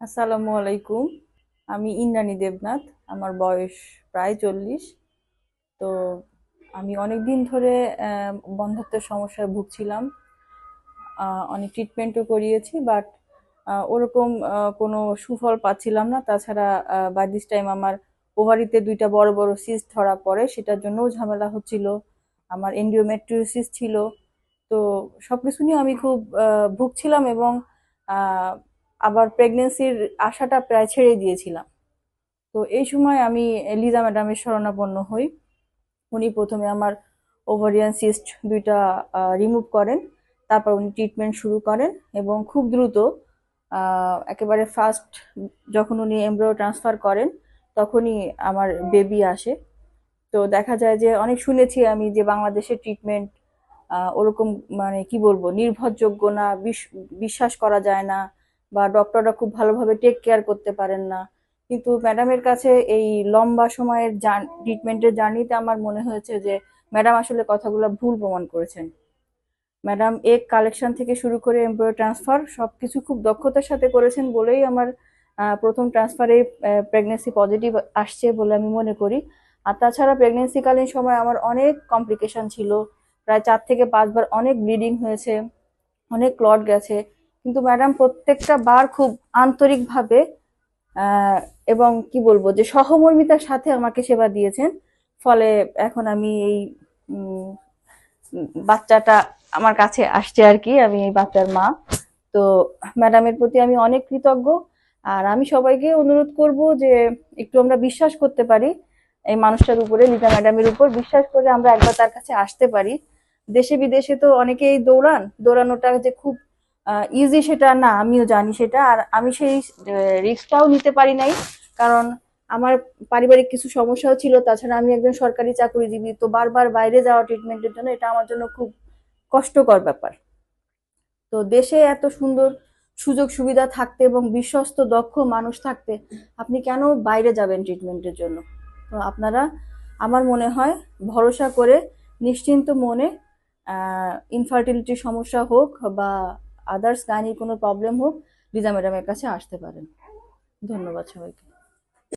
আসসালামু আলাইকুম। আমি ইন্দ্রাণী দেবনাথ আমার বয়স প্রায় চল্লিশ। তো আমি অনেক দিন ধরে আহ, বন্ধ্যাত্বের সমস্যায় ভুগছিলাম। অনেক ট্রিটমেন্টও করিয়েছি বাট ওরকম কোনো সুফল পাচ্ছিলাম না। তাছাড়া বাই দিস টাইম আমার ওভারিতে দুইটা বড় বড় সিস্ট ধরা পড়ে সেটার জন্যও ঝামেলা হচ্ছিল। আমার এন্ডিওমেট্রিওসিস ছিল। তো সব কিছু নিয়ে আমি খুব ভুগছিলাম এবং আবার প্রেগনেন্সির আশাটা প্রায় ছেড়ে দিয়েছিলাম। তো এই সময় আমি লিজা ম্যাডামের শরণাপন্ন হই। উনি প্রথমে আমার ওভারিয়ান সিস্ট দুইটা রিমুভ করেন, তারপর উনি ট্রিটমেন্ট শুরু করেন এবং খুব দ্রুত একেবারে ফার্স্ট যখন উনি এমব্রয়ো ট্রান্সফার করেন, তখনই আমার বেবি আসে। তো দেখা যায় যে অনেক শুনেছি আমি যে বাংলাদেশের ট্রিটমেন্ট ওরকম মানে কি বলব, নির্ভরযোগ্য না, বিশ- বিশ্বাস করা যায় না। বা ডক্টররা খুব ভালোভাবে টেক কেয়ার করতে পারেন না। কিন্তু ম্যাডামের কাছে এই লম্বা সময়ের ট্রিটমেন্টের জার্নিতে আমার মনে হয়েছে যে ম্যাডাম আসলে কথাগুলো ভুল প্রমাণ করেছেন। ম্যাডাম এক কালেকশন থেকে শুরু করে এমব্রয়ডারি ট্রান্সফার সব কিছু খুব দক্ষতার সাথে করেছেন বলেই আমার প্রথম ট্রান্সফারে প্রেগনেন্সি পজিটিভ আসছে বলে আমি মনে করি। আর তাছাড়া প্রেগনেন্সিকালীন সময় আমার অনেক কমপ্লিকেশন ছিল। প্রায় চার থেকে পাঁচবার অনেক ব্লিডিং হয়েছে, অনেক ক্লট গেছে। কিন্তু ম্যাডাম, প্রত্যেকটা বার খুব আন্তরিকভাবে এবং কি বলব যে সহমর্মিতার সাথে আমাকে সেবা দিয়েছেন। ফলে এখন আমি এই বাচ্চাটা আমার কাছে আসছে আর কি, আমি এই বাচ্চার মা। তো ম্যাডামের প্রতি আমি অনেক কৃতজ্ঞ। আর আমি সবাইকে অনুরোধ করব যে একটু আমরা বিশ্বাস করতে পারি, এই মানুষটার উপরে লিজা ম্যাডামের উপর বিশ্বাস করে আমরা একবার তার কাছে আসতে পারি। দেশে বিদেশে তো অনেকেই দৌড়ান, দৌড়ানোটা যে খুব ইজি সেটা না, আমিও জানি সেটা। আর আমি সেই রিস্কটাও নিতে পারি নাই, কারণ আমার পারিবারিক কিছু সমস্যাও ছিল। তাছাড়া আমি একজন সরকারি চাকরিজীবী, তো বারবার বাইরে যাওয়া ট্রিটমেন্টের জন্য এটা আমার জন্য খুব কষ্টকর ব্যাপার। তো দেশে এত সুন্দর সুযোগ সুবিধা থাকতে এবং বিশ্বস্ত, দক্ষ মানুষ থাকতে আপনি কেন বাইরে যাবেন ট্রিটমেন্টের জন্য? তো আপনারা, আমার মনে হয়, ভরসা করে নিশ্চিন্ত মনে ইনফার্টিলিটির সমস্যা হোক বা আদার্স গাইনির কোনো প্রবলেম হোক লিজা ম্যাডামের কাছে আসতে পারেন। ধন্যবাদ সবাইকে।